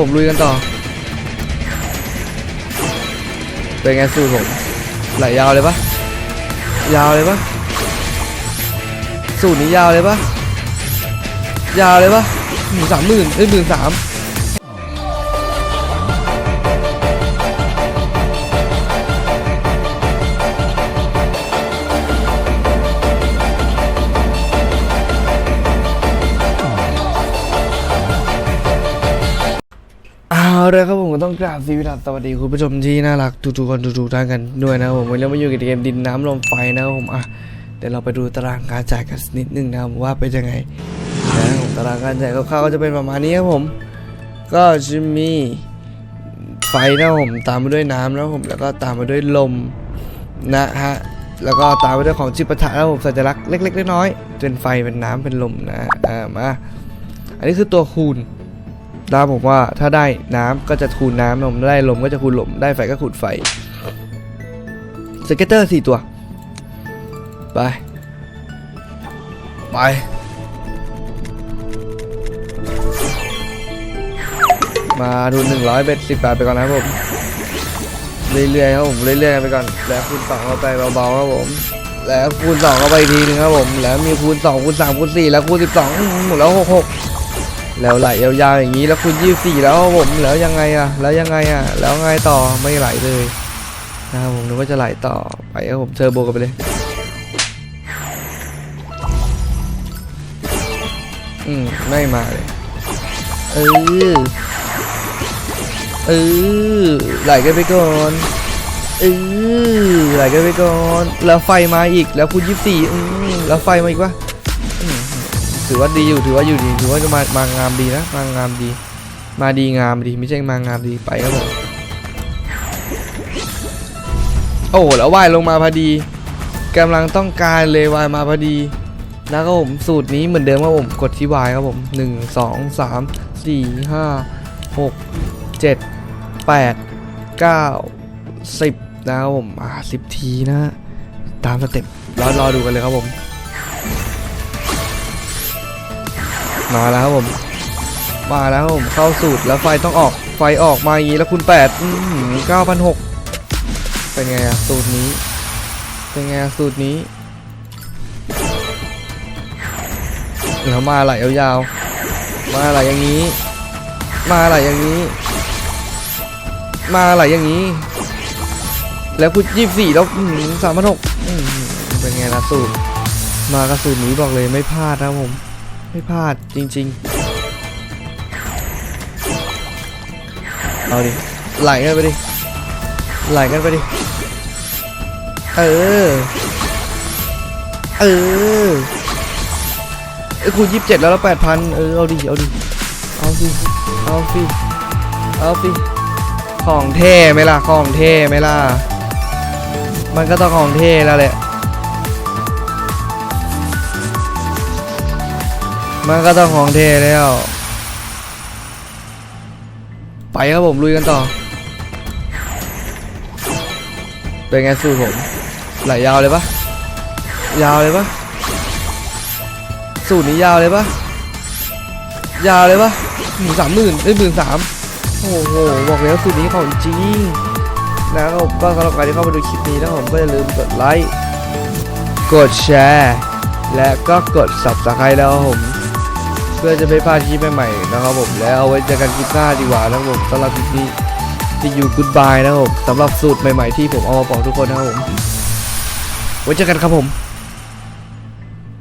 ผมลุยกันต่อ เป็นไงสูตรผมไหลยาวเลยปะยาวเลยปะสูตรนี้ยาวเลยปะยาวเลยปะหมื่นสามหมื่นเอ้ยหมื่นสาม เลยครับผมก็ต้องกราบสวัสดีสวัสดีคุณผู้ชมที่น่ารักทุกๆคนทุกๆท่านกันด้วยนะผมวันนี้มาอยู่กับเกมดินน้ำลมไฟนะครับผมอะเดี๋ยวเราไปดูตารางการจ่ายกันนิดนึงนะครับว่าเป็นยังไงนะผมตารางการจ่ายคร่าวๆก็จะเป็นประมาณนี้ครับผม ก็จะมีไฟนะผมตามมาด้วยน้ำนะผมแล้วก็ตามมาด้วยลมนะฮะแล้วก็ตามมาด้วยของจิปาถะนะผมสัญลักษณ์เล็กๆน้อยๆเป็นไฟเป็นน้ำเป็นลมนะอ่ามาอันนี้คือตัวคูณ ดาวผมว่าถ้าได้น้ำก็จะคูณน้ำผมได้ลมก็จะคูณลมได้ไฟก็คูณไฟสเก็ตเตอร์สี่ตัว ไป ไปมาทุนหนึ่งร้อยเบ็ดสิบบาทไปก่อนนะครับผม เรื่อยๆครับผมเรื่อยๆไปก่อน แล้วคูณสองเข้าไปเบาๆครับผม แล้วคูณสองเข้าไปทีหนึงครับผม แล้วมีคูณสองคูณสามคูณสี่แล้วคูณสิบสองหมดแล้วหกหก แล้วไหลยาวๆอย่างนี้แล้วคุณยี่สี่แล้วผมแล้วยังไงอะแล้วยังไงอะแล้วไงต่อไม่ไหลเลยนะครับผมนึกว่าจะไหลต่อไปครับผมเทอร์โบกันไปเลยอืมไม่มาเลยเออเออไหลกันไปก่อนเออไหลกันไปก่อนแล้วไฟมาอีกแล้วคุณยี่สี่อืมแล้วไฟมาอีกวะ ถือว่าดีอยู่ถือว่าอยู่ดีถือว่าจะมามางามดีนะมางามดี มาดีงามดีไม่ใช่มางามดีไปครับผมโอ้โหแล้วว่ายลงมาพอดีกำลังต้องการเลยวายมาพอดีนะครับผมสูตรนี้เหมือนเดิมครับผมกดที่วายครับผมหนึ่งสองสามสี่ห้าหกเจ็ดแปดเก้าสิบนะครับผมอ่าสิบทีนะ ตามสเต็ปรอรอดูกันเลยครับผม มาแล้วครับผม มาแล้วครับผมเข้าสูตรแล้วไฟต้องออกไฟออกมาอย่างนี้แล้วคุณแปดเก้าพันหกเป็นไงอะสูตรนี้ เป็นไงสูตรนี้เดี๋ยวมาไหลยาวๆ มาไหลอย่างนี้ มาไหลอย่างนี้ มาไหลอย่างนี้ แล้วคุณยี่สี่แล้วสามพันหกเป็นไงล่ะสูตร มากระสูตรนี้บอกเลยไม่พลาดนะผม ไม่พลาดจริง ๆ เอาดิ ไหลกันไปดิ ไหลกันไปดิ เออ เออไอ้คูณยี่สิบเจ็ดแล้วล้วแปดพันเออ เอาดิ เอาดิ เอาสิ เอาสิ เอาสิ ของเท่ไหมล่ะ ของเท่ไหมล่ะ มันก็ต้องของเท่แล้วแหละ มันก็ต้องของเทแล้ว ไปครับผมลุยกันต่อ เป็นไงสูตรผม ไหลยาวเลยปะยาวเลยปะสูตรนี้ยาวเลยปะยาวเลยปะหมื่นสามหมื่นเอ้หมื่นสามโอ้โห บอกแล้วสูตรนี้ของจริงนะครับผมก็สำหรับใครที่เข้ามาดูคลิปนี้นะผมก็อย่าลืมกดไลค์ กดแชร์ และก็กด subscribe แล้วครับผม พื่อจะไม่พลาดคลิปใหม่ๆนะครับผมแล้วเอาไว้เจอกันคลิปหน้าดีกว่านะครับผมสำหรับคลิปนี้ที่อยู่กูดบายนะครับผมสำหรับสูตรใหม่ๆที่ผมเอามาบอกทุกคนนะครับผมไว้เจอกันครับผม